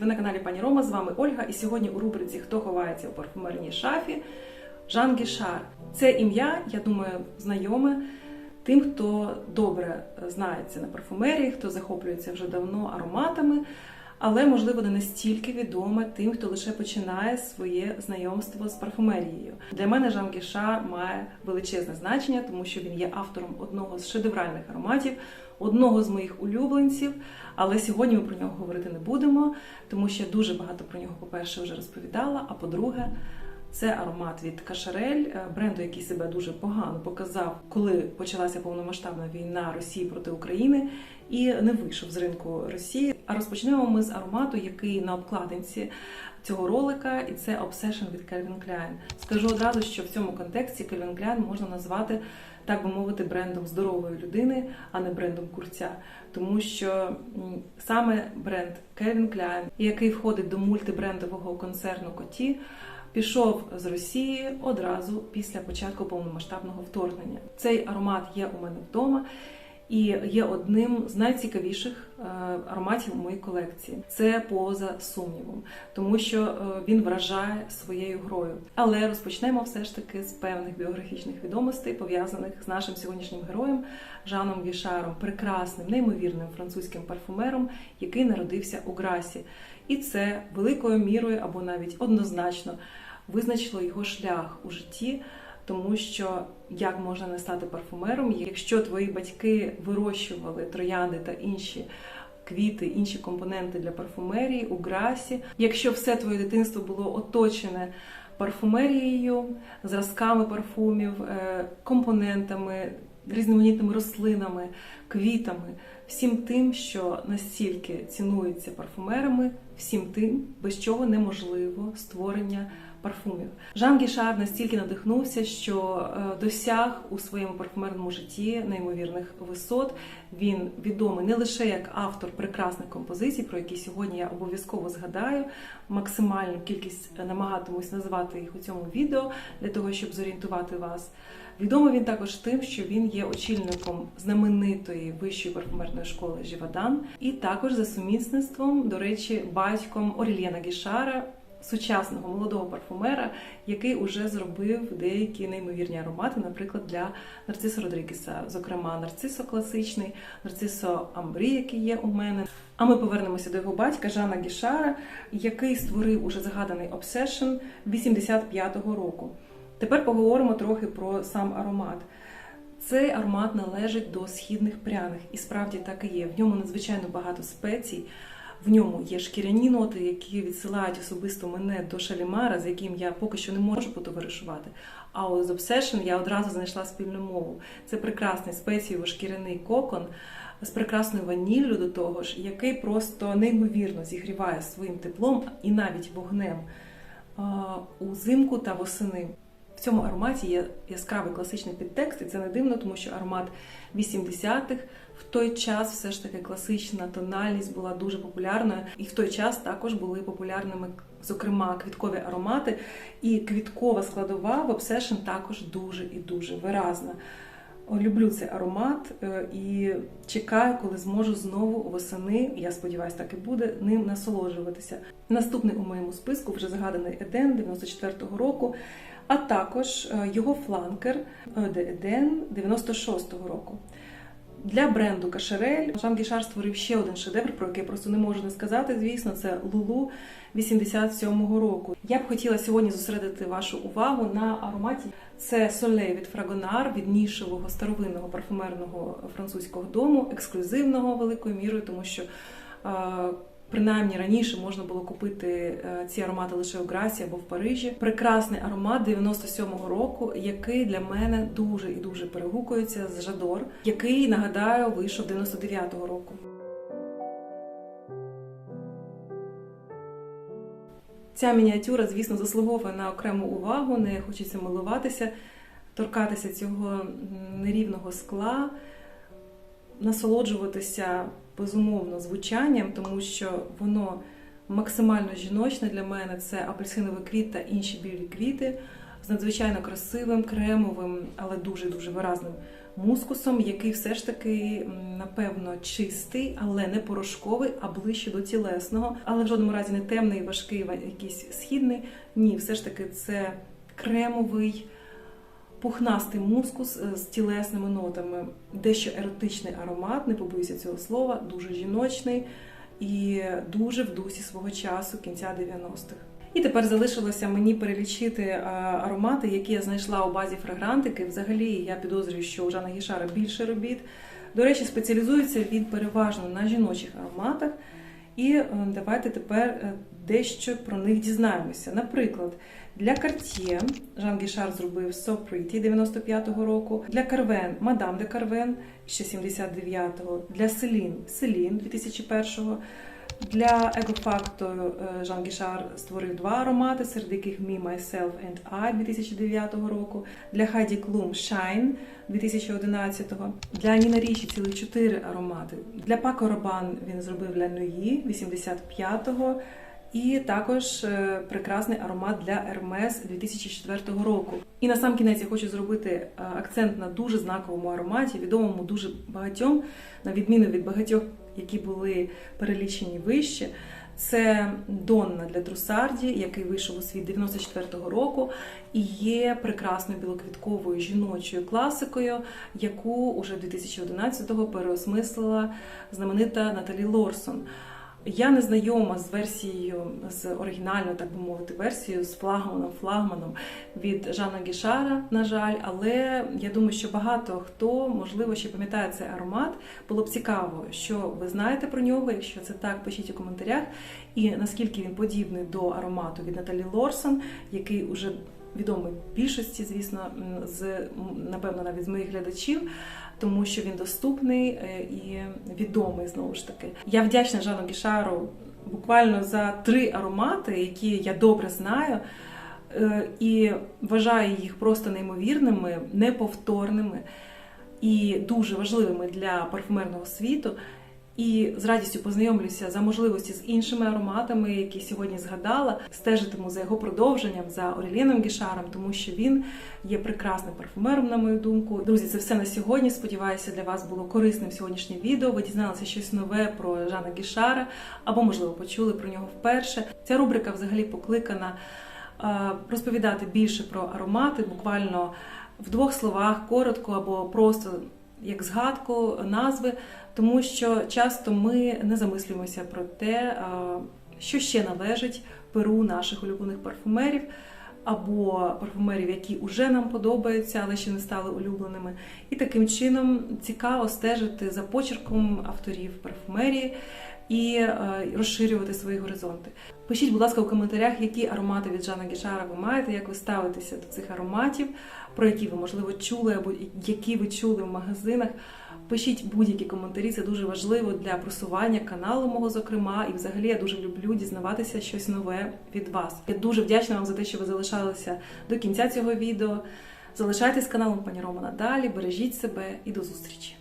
Ви на каналі Пані Рома. З вами Ольга. І сьогодні у рубриці Хто ховається у парфумерній шафі Жан Гішар. Це ім'я, я думаю, знайоме тим, хто добре знається на парфумерії, хто захоплюється вже давно ароматами, але можливо не настільки відоме тим, хто лише починає своє знайомство з парфумерією. Для мене Жан Гішар має величезне значення, тому що він є автором одного з шедевральних ароматів одного з моїх улюбленців, але сьогодні ми про нього говорити не будемо, тому що я дуже багато про нього, по-перше, вже розповідала. А по-друге, це аромат від Кашарель, бренду, який себе дуже погано показав, коли почалася повномасштабна війна Росії проти України і не вийшов з ринку Росії. А розпочнемо ми з аромату, який на обкладинці цього ролика, і це Obsession від Calvin Klein. Скажу одразу, що в цьому контексті Calvin Klein можна назвати так би мовити, брендом здорової людини, а не брендом курця. Тому що саме бренд Calvin Klein, який входить до мультибрендового концерну Коті, пішов з Росії одразу після початку повномасштабного вторгнення. Цей аромат є у мене вдома і є одним з найцікавіших е, ароматів у моїй колекції. Це поза сумнівом, тому що е, він вражає своєю грою. Але розпочнемо все ж таки з певних біографічних відомостей, пов'язаних з нашим сьогоднішнім героєм Жаном Вішаром, прекрасним, неймовірним французьким парфумером, який народився у Грасі. І це великою мірою або навіть однозначно визначило його шлях у житті тому що як можна не стати парфумером, якщо твої батьки вирощували троянди та інші квіти, інші компоненти для парфумерії у грасі, якщо все твоє дитинство було оточене парфумерією, зразками парфумів, е, компонентами, різноманітними рослинами, квітами, всім тим, що настільки цінується парфумерами, всім тим, без чого неможливо створення парфумів. Жан Гішар настільки надихнувся, що е, досяг у своєму парфумерному житті неймовірних висот. Він відомий не лише як автор прекрасних композицій, про які сьогодні я обов'язково згадаю. Максимальну кількість намагатимусь назвати їх у цьому відео для того, щоб зорієнтувати вас. Відомий він також тим, що він є очільником знаменитої вищої парфумерної школи Жівадан, і також за сумісництвом, до речі, батьком Орільєна Гішара сучасного молодого парфумера, який уже зробив деякі неймовірні аромати, наприклад, для Нарцисо Родрігеса, зокрема, нарцисо класичний, нарцисо Амбрі, який є у мене. А ми повернемося до його батька Жана Гішара, який створив уже згаданий Obsession 85-го року. Тепер поговоримо трохи про сам аромат. Цей аромат належить до східних пряних, і справді так і є. В ньому надзвичайно багато спецій. В ньому є шкіряні ноти, які відсилають особисто мене до шалімара, з яким я поки що не можу потоваришувати. А от з Obsession я одразу знайшла спільну мову. Це прекрасний спецієво шкіряний кокон з прекрасною ваніллю до того ж, який просто неймовірно зігріває своїм теплом і навіть вогнем узимку та восени. В цьому ароматі є яскравий класичний підтекст, і це не дивно, тому що аромат 80-х в той час все ж таки класична тональність була дуже популярною, і в той час також були популярними, зокрема, квіткові аромати. І квіткова складова в Obsession також дуже і дуже виразна. Люблю цей аромат е, і чекаю, коли зможу знову восени. Я сподіваюся, так і буде ним насолоджуватися. Наступний у моєму списку вже згаданий Еден 94-го року а також е, його фланкер де Еден 96-го року. Для бренду Кашерель Жан Гішар створив ще один шедевр, про який просто не можу не сказати. Звісно, це Лулу 87-го року. Я б хотіла сьогодні зосередити вашу увагу на ароматі. Це солей від Фрагонар, від нішевого старовинного парфумерного французького дому, ексклюзивного великою мірою, тому що. Принаймні раніше можна було купити е, ці аромати лише у Грасі або в Парижі. Прекрасний аромат 97-го року, який для мене дуже і дуже перегукується з Жадор, який нагадаю вийшов 99-го року. Ця мініатюра, звісно, заслуговує на окрему увагу. Не хочеться милуватися, торкатися цього нерівного скла, насолоджуватися безумовно звучанням, тому що воно максимально жіночне для мене. Це апельсиновий квіт та інші білі квіти з надзвичайно красивим, кремовим, але дуже-дуже виразним мускусом, який все ж таки, напевно, чистий, але не порошковий, а ближче до тілесного, але в жодному разі не темний, важкий, ва- якийсь східний. Ні, все ж таки це кремовий. Пухнастий мускус е, з тілесними нотами, дещо еротичний аромат, не побоюся цього слова, дуже жіночний і дуже в дусі свого часу кінця 90-х. І тепер залишилося мені перелічити е, аромати, які я знайшла у базі фрагрантики. Взагалі я підозрюю, що у Жана Гішара більше робіт. До речі, спеціалізується він переважно на жіночих ароматах. І е, давайте тепер е, дещо про них дізнаємося. Наприклад, для Cartier Жан Гішар зробив So Pretty 95-го року, для Карвен Мадам де Карвен ще 79-го, для Селін Селін 2001-го, для екофакту е, Жан Гішар створив два аромати, серед яких Me, Myself and I 2009 року, для Хайді Клум Shine 2011-го, для Ніна Ріші цілих чотири аромати. Для Пако Робан він зробив для Нуї 85-го. І також е, прекрасний аромат для Hermes 2004 року. І на сам кінець я хочу зробити е, акцент на дуже знаковому ароматі, відомому дуже багатьом, на відміну від багатьох, які були перелічені вище. Це Донна для Трусарді, який вийшов у світ 94-го року, і є прекрасною білоквітковою жіночою класикою, яку уже 2011-го переосмислила знаменита Наталі Лорсон. Я не знайома з версією, з оригінальною, так би мовити, версією з флагманом, флагманом від Жана Гішара, на жаль, але я думаю, що багато хто, можливо, ще пам'ятає цей аромат. Було б цікаво, що ви знаєте про нього. Якщо це так, пишіть у коментарях. І наскільки він подібний до аромату від Наталі Лорсон, який уже відомий більшості, звісно, з напевно навіть з моїх глядачів, тому що він доступний е, і відомий знову ж таки. Я вдячна Жану Гішару буквально за три аромати, які я добре знаю. е, І вважаю їх просто неймовірними, неповторними і дуже важливими для парфумерного світу. І з радістю познайомлюся за можливості з іншими ароматами, які сьогодні згадала. Стежитиму за його продовженням за Ореліном Гішаром, тому що він є прекрасним парфумером, на мою думку. Друзі, це все на сьогодні. Сподіваюся, для вас було корисним сьогоднішнє відео. Ви дізналися щось нове про Жана Гішара, або, можливо, почули про нього вперше. Ця рубрика взагалі покликана е, розповідати більше про аромати, буквально в двох словах, коротко або просто як згадку назви, тому що часто ми не замислюємося про те, що ще належить перу наших улюблених парфумерів. Або парфумерів, які вже нам подобаються, але ще не стали улюбленими. І таким чином цікаво стежити за почерком авторів парфумерії і е, розширювати свої горизонти. Пишіть, будь ласка, у коментарях, які аромати від Жана Гішара ви маєте, як ви ставитеся до цих ароматів, про які ви, можливо, чули, або які ви чули в магазинах. Пишіть будь-які коментарі, це дуже важливо для просування каналу мого, зокрема, і взагалі я дуже люблю дізнаватися щось нове від вас. Я дуже вдячна вам за те, що ви залишалися до кінця цього відео. Залишайтесь каналом пані Рома надалі, бережіть себе і до зустрічі!